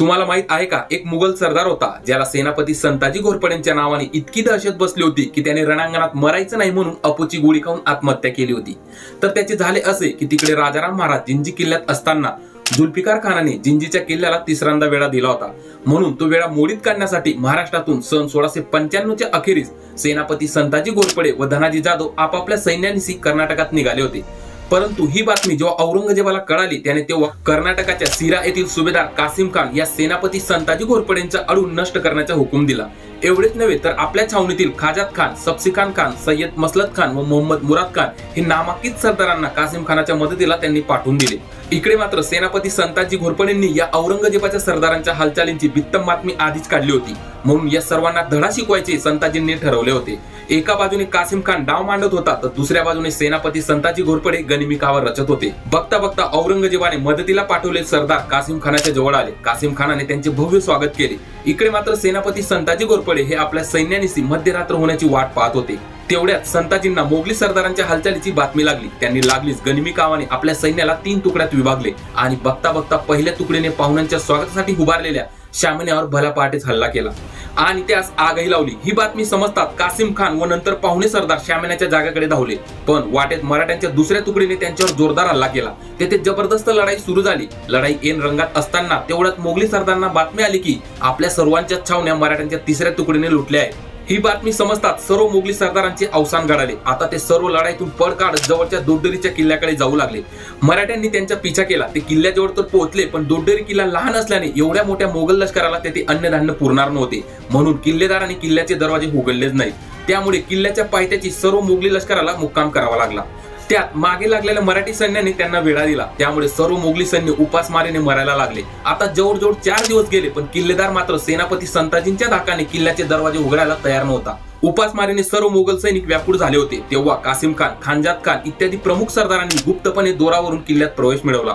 तुम्हाला माहीत आहे का? एक मुघल सरदार होता ज्याला सेनापती संताजी घोरपड्यांच्या नावाने इतकी दहशत बसली होती की त्याने रणांगणात मरायचं नाही म्हणून अपूची गोळी खाऊन आत्महत्या केली होती. तर त्याचे झाले असे की तिकडे राजाराम महाराज जिंजी किल्ल्यात असताना जुल्फिकार खानाने जिंजीच्या किल्ल्याला तिसऱ्यांदा वेळा दिला होता. म्हणून तो वेळा मोडीत काढण्यासाठी महाराष्ट्रातून सन सोळाशे पंच्याण्णवच्या अखेरीस सेनापती संताजी घोरपडे व धनाजी जाधव आपापल्या सैन्यानिशी कर्नाटकात निघाले होते. परंतु ही बातमी जेव्हा औरंगजेबाला कळाली त्याने तेव्हा कर्नाटकाच्या सिरा येथील सुभेदार कासिम खान या सेनापती संताजी घोरपडेंचा अडू नष्ट करण्याचा हुकूम दिला. एवढेच नव्हे तर आपल्या छावणीतील खाजात खान सबसी खान खान सय्यद मसलत खान व मोहम्मद मुराद खान हे नामांकित सरदारांना कासिम खानाच्या मदतीला त्यांनी पाठवून दिले. इकडे मात्र सेनापती संताजी घोरपडेंनी या औरंगजेबाच्या सरदारांच्या हालचालींची बित्तम बातमी आधीच काढली होती. म्हणून या सर्वांना धडा शिकवायचे संताजींनी ठरवले होते. एका बाजूने कासिम खान डाव मांडत होता तर दुसऱ्या बाजूने सेनापती संताजी घोरपडे गनिमिकावर रचत होते. बघता बघता औरंगजेबाने मदतीला पाठवले सरदार कासिम खानाच्या जवळ आले. कासिम खानाने त्यांचे भव्य स्वागत केले. इकडे मात्र सेनापती संताजी घोरपडे हे आपल्या सैन्यानिशी मध्यरात्र होण्याची वाट पाहत होते. तेवढ्यात संताजींना मोगली सरदारांच्या हालचालीची बातमी लागली. त्यांनी लागलीच गनिमी कावाने आपल्या सैन्याला तीन तुकड्यात विभागले आणि बघता बघता पहिल्या तुकडीने पाहुण्यांच्या स्वागतासाठी उभारलेल्या शामण्यावर भला पहाटेच हल्ला केला. आणि त्यास आगही लावली. ही बातमी समजतात कासिम खान व नंतर पाहुणे सरदार शामण्याच्या जागाकडे धावले. पण वाटेत मराठ्यांच्या दुसऱ्या तुकडीने त्यांच्यावर जोरदार हल्ला केला. तेथे जबरदस्त लढाई सुरू झाली. लढाई एन रंगात असताना तेवढ्यात मोगली सरदारांना बातमी आली की आपल्या सर्वांच्या छावण्या मराठ्यांच्या तिसऱ्या तुकडीने लुटल्या आहेत. ही बातमी समजतात सर्व मोगली सरदारांचे अवसान घडाले. आता ते सर्व लढाईतून पळ काढत जवळच्या दोड्डरीच्या किल्ल्याकडे जाऊ लागले. मराठ्यांनी त्यांचा पिछा केला. ते किल्ल्याजवळ तर पोहोचले पण दोड्डरी किल्ला लहान असल्याने एवढ्या मोठ्या मोगल लष्कराला तेथे अन्नधान्य पुरणार नव्हते. म्हणून किल्लेदारांनी किल्ल्याचे दरवाजे उघडलेच नाहीत. त्यामुळे किल्ल्याच्या पायथ्याची सर्व मोगली लष्कराला मुक्काम करावा लागला. त्यात मागे लागलेल्या मराठी सैन्याने त्यांना वेढा दिला. त्यामुळे सर्व मोगली सैन्य उपासमारीने मरायला लागले. आता जवळजवळ चार दिवस गेले पण किल्लेदार मात्र सेनापती संताजींच्या धाकाने किल्ल्याचे दरवाजे उघडायला तयार नव्हता. उपासमारीने सर्व मोगल सैनिक व्याकुळ झाले होते. तेव्हा कासिम खान खानजात खान इत्यादी प्रमुख सरदारांनी गुप्तपणे दोरावरून किल्ल्यात प्रवेश मिळवला.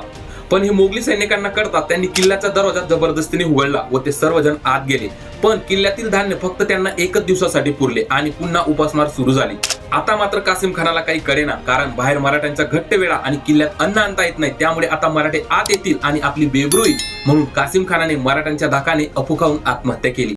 पण हे मोगली सैनिकांना कळतात त्यांनी किल्ल्याचा दरवाजा जबरदस्तीने उघडला व ते सर्वजण आत गेले. पण किल्ल्यातील धान्य फक्त त्यांना एकच दिवसासाठी पुरले आणि पुन्हा उपासमार सुरू झाली. आता मात्र कासिम खानाला काही कळेना कारण बाहेर मराठ्यांचा घट्ट वेळा आणि किल्ल्यात अन्न आणता येत नाही. त्यामुळे आता मराठे आत येतील आणि आपली बेबरू म्हणून कासिम खानाने मराठ्यांच्या धाकाने अफुकावून आत्महत्या केली.